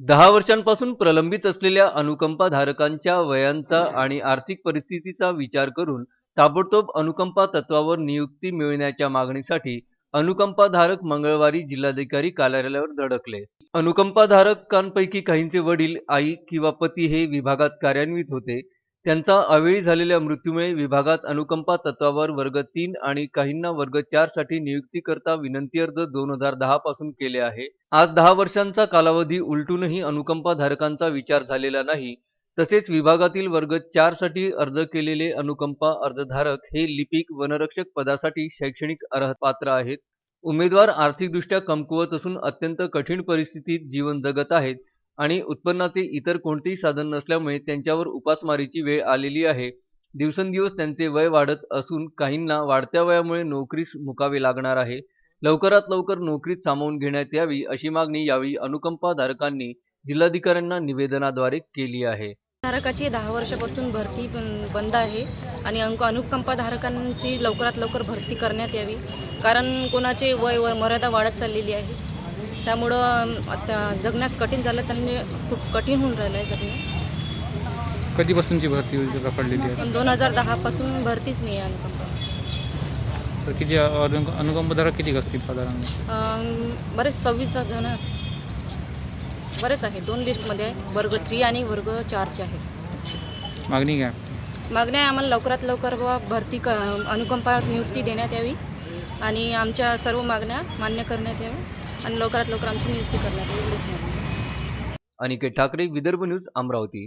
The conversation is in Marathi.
दहा वर्षांपासून प्रलंबित असलेल्या अनुकंपाधारकांच्या वयांचा आणि आर्थिक परिस्थितीचा विचार करून ताबडतोब अनुकंपा तत्वावर नियुक्ती मिळण्याच्या मागणीसाठी अनुकंपाधारक मंगळवारी जिल्हाधिकारी कार्यालयावर धडकले अनुकंपाधारकांपैकी काहींचे वडील आई किंवा पती हे विभागात कार्यान्वित होते. त्यांचा अवेळी झालेल्या मृत्यूमुळे विभागात अनुकंपा तत्वावर वर्ग तीन आणि काहींना वर्ग चारसाठी नियुक्तीकरता विनंती अर्ज दोन हजार दहा पासून केले आहे. आज दहा वर्षांचा कालावधी उलटूनही अनुकंपा धारकांचा विचार झालेला नाही. तसेच विभागातील वर्ग चारसाठी अर्ज केलेले अनुकंपा अर्जधारक हे लिपिक वनरक्षक पदासाठी शैक्षणिक अर्ह पात्र आहेत. उमेदवार आर्थिकदृष्ट्या कमकुवत असून अत्यंत कठीण परिस्थितीत जीवन जगत आहेत. आणि उत्पन्नाचे इतर कोणतेही साधन नसल्यामुळे त्यांच्यावर उपासमारीची वेळ आलेली आहे. दिवसेंदिवस त्यांचे वय वाढत असून काहींना वाढत्या वयामुळे नोकरीस मुकावे लागणार आहे. लवकरात लवकर नोकरीत सामावून घेण्यात यावी अशी मागणी यावेळी अनुकंपाधारकांनी जिल्हाधिकाऱ्यांना निवेदनाद्वारे केली आहे. धारकाची दहा वर्षापासून भरती बंद आहे आणि अंक अनुकंपाधारकांची लवकरात लवकर भरती करण्यात यावी. कारण कोणाचे वय व मर्यादा वाढत चाललेली आहे. त्यामुळं आता जगण्यास कठीण झालं त्यांनी खूप कठीण होऊन राहिलं आहे जगणं. कधीपासूनची भरती रखडलेली आहे? पण दोन हजार दहापासून भरतीच नाही आहे अनुकंपा सर किती अनु- अनुकंपधारक किती असतील साधारण? बरेच सव्वीस जण बरेच आहे. दोन लिस्टमध्ये आहे वर्ग थ्री आणि वर्ग चारचे आहेत. मागणी काय? मागण्या आहे आम्हाला लवकरात लवकर भरती क अनुकंपा नियुक्ती देण्यात यावी आणि आमच्या सर्व मागण्या मान्य करण्यात याव्या. आणि लवकरात लवकर आमची नियुक्ती करण्यात येईल अनिकेत ठाकरे विदर्भ न्यूज अमरावती.